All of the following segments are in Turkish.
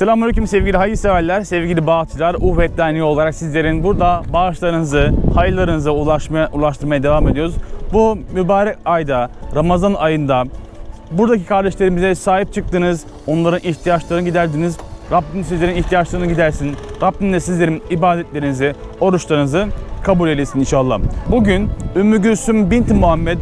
Selamünaleyküm sevgili hayırseverler, sevgili bağışçılar. Uhvet Derneği olarak sizlerin burada bağışlarınızı, hayırlarınızı ulaşmaya, ulaştırmaya devam ediyoruz. Bu mübarek ayda, Ramazan ayında buradaki kardeşlerimize sahip çıktınız, onların ihtiyaçlarını giderdiniz. Rabbim sizlerin ihtiyaçlarını gidersin. Rabbim de sizlerin ibadetlerinizi, oruçlarınızı kabul eylesin inşallah. Bugün Ümmü Gülsüm binti Muhammed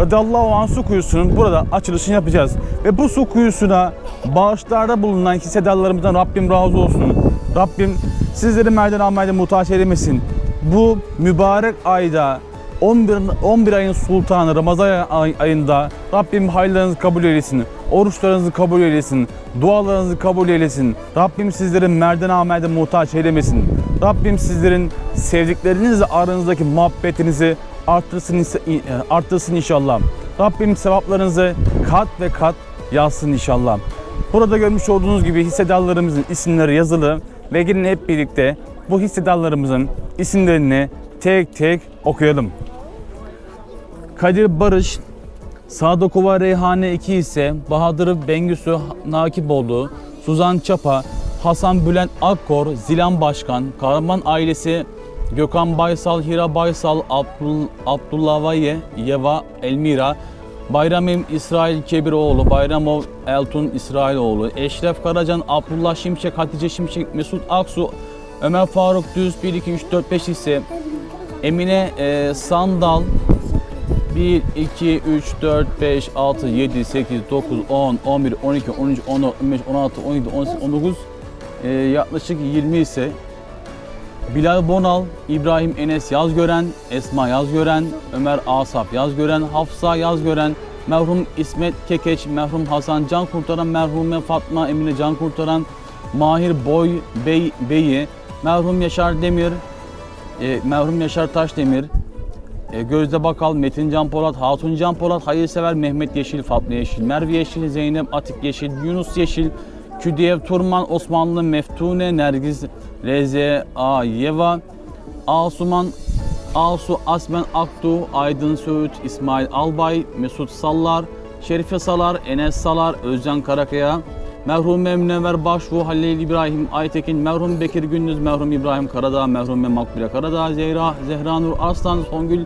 radıyallahu anh su kuyusunun burada açılışını yapacağız. Ve bu su kuyusuna bağışlarda bulunan hissedarlarımızdan Rabbim razı olsun. Rabbim sizleri merden almaya muhtaç eylemesin. Bu mübarek ayda 11, 11 ayın sultanı Ramazan ay- ayında Rabbim hayırlarınızı kabul eylesin. Oruçlarınızı kabul eylesin. Dualarınızı kabul eylesin. Rabbim sizleri merden amelde muhtaç eylemesin. Rabbim sizlerin sevdiklerinizle aranızdaki muhabbetinizi arttırsın, arttırsın inşallah. Rabbim sevaplarınızı kat ve kat yazsın inşallah. Burada görmüş olduğunuz gibi hissedarlarımızın isimleri yazılı ve gelin hep birlikte bu hissedarlarımızın isimlerini tek tek okuyalım. Kadir Barış, Sadokova Reyhane 2 ise Bahadır Bengüsü Nakipoğlu, Suzan Çapa, Hasan Bülent Akkor, Zilan Başkan, Kahraman ailesi Gökhan Baysal, Hira Baysal, Abdul, Abdullah Vaye, Yeva Elmira, Bayramim İsrail Kebiroğlu, Bayramov Eltun İsrailoğlu, Eşref Karacan, Abdullah Şimşek, Hatice Şimşek, Mesut Aksu, Ömer Faruk Düz 1 2 3 4 5 ise Emine e, Sandal 1, 2, 3, 4, 5, 6, 7, 8, 9, 10, 11, 12, 13, 14, 15, 16, 17, 18, 19 e, yaklaşık 20 ise Bilal Bonal, İbrahim Enes Yazgören, Esma Yazgören, Ömer Asap Yazgören, Hafsa Yazgören, merhum İsmet Kekeç, merhum Hasan Can Kurtaran, merhume Fatma Emine Can Kurtaran, Mahir Boy Bey Bey'i, merhum Yaşar Demir, e, merhum Yaşar Taşdemir, e, Gözde Bakal, Metin Can Polat, Hatun Can Polat, Hayırsever, Mehmet Yeşil, Fatma Yeşil, Merve Yeşil, Zeynep Atik Yeşil, Yunus Yeşil, Küdiyev Turman, Osmanlı Meftune, Nergiz Reze A. Yeva, Asuman Asu Asmen Aktu, Aydın Söğüt, İsmail Albay, Mesut Sallar, Şerife Salar, Enes Salar, Özcan Karakaya, merhum Münevver Başvu, Halil İbrahim Aytekin, merhum Bekir Gündüz, merhum İbrahim Karadağ, merhum Makbule Karadağ, Zehra, Zehra Nur Arslan, Songül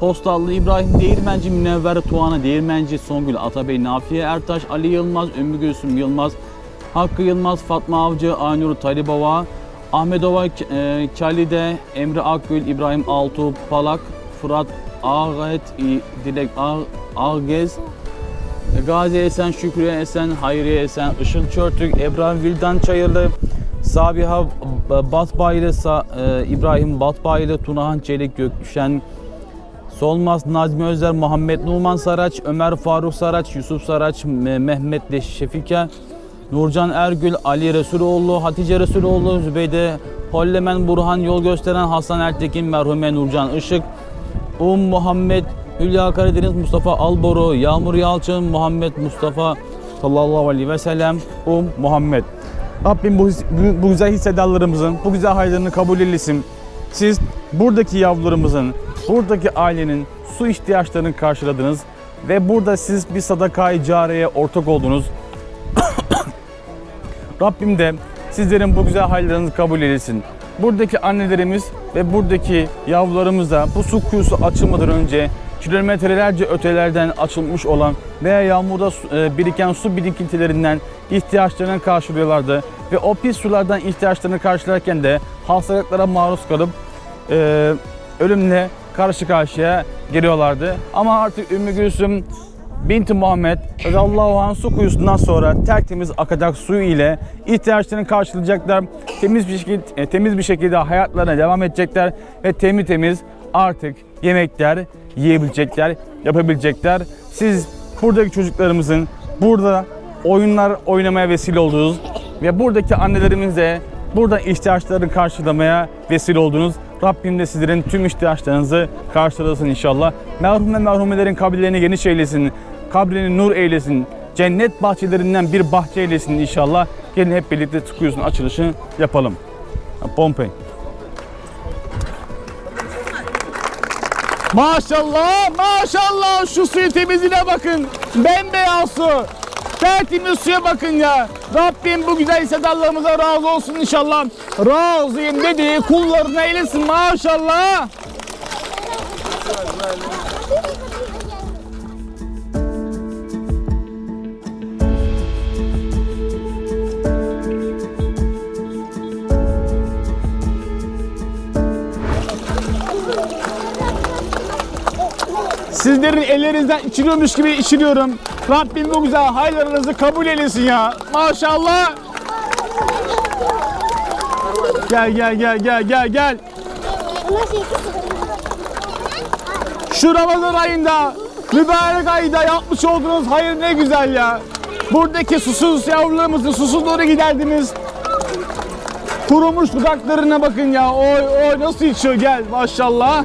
Postallı, İbrahim Değirmenci, Münevver Tuğan'a Değirmenci, Songül Atabey, Nafiye Ertaş, Ali Yılmaz, Ümmü Gülsüm Yılmaz, Hakkı Yılmaz, Fatma Avcı, Aynur Talibova, Ahmedova, e, Kalide, Emre Akgül, İbrahim Altu, Palak, Fırat Ağet, İ- Dilek Ağ, Ağgez, Gazi Esen, Şükrü Esen, Hayriye Esen, Işıl Çörtük, Ebrar Vildan Çayırlı, Sabiha Batbaylı, Sa- e, İbrahim Batbaylı, Tunahan Çelik Gökdüşen, Solmaz Nazmi Özer, Muhammed Numan Saraç, Ömer Faruk Saraç, Yusuf Saraç, Me- Mehmet Şefike, Nurcan Ergül, Ali Resuloğlu, Hatice Resuloğlu, Zübeyde Hollemen, Burhan Yol Gösteren, Hasan Ertekin, merhume Nurcan Işık, Um Muhammed, Hülya Karadeniz, Mustafa Alboru, Yağmur Yalçın, Muhammed Mustafa sallallahu aleyhi ve sellem, Um Muhammed. Rabbim bu, bu, bu güzel hissedarlarımızın, bu güzel hayırlarını kabul eylesin. Siz buradaki yavrularımızın, buradaki ailenin su ihtiyaçlarını karşıladınız ve burada siz bir sadakayı cariyeye ortak oldunuz. Rabbim de sizlerin bu güzel hayırlarınızı kabul eylesin. Buradaki annelerimiz ve buradaki yavrularımız da bu su kuyusu açılmadan önce kilometrelerce ötelerden açılmış olan veya yağmurda e, biriken su birikintilerinden ihtiyaçlarını karşılıyorlardı. Ve o pis sulardan ihtiyaçlarını karşılarken de hastalıklara maruz kalıp e, ölümle karşı karşıya geliyorlardı. Ama artık Ümmü Gülsüm Binti Muhammed radıyallahu anh su kuyusundan sonra tertemiz akacak suyu ile ihtiyaçlarını karşılayacaklar. Temiz bir şekilde temiz bir şekilde hayatlarına devam edecekler ve temiz temiz artık yemekler yiyebilecekler, yapabilecekler. Siz buradaki çocuklarımızın burada oyunlar oynamaya vesile oldunuz ve buradaki annelerimize burada ihtiyaçlarını karşılamaya vesile oldunuz. Rabbim de sizlerin tüm ihtiyaçlarınızı karşılasın inşallah. Merhum ve merhumelerin kabirlerini geniş eylesin. Kabrini nur eylesin. Cennet bahçelerinden bir bahçe eylesin inşallah. Gelin hep birlikte tıkıyorsun açılışını yapalım. Pompey. Maşallah, maşallah şu suyun temizliğine bakın. Bembeyaz su. Tertemiz suya bakın ya. Rabbim bu güzel hissedarlarımıza razı olsun inşallah. Razıyım dediği kullarına eylesin maşallah. Sizlerin ellerinizden içiriyormuş gibi içiriyorum. Rabbim bu güzel hayırlarınızı kabul eylesin ya. Maşallah. Gel gel gel gel gel gel. Şu Ramazan ayında, mübarek ayda yapmış olduğunuz hayır ne güzel ya. Buradaki susuz yavrularımızı susuzluğunu giderdiniz. Kurumuş dudaklarına bakın ya. Oy oy nasıl içiyor gel maşallah.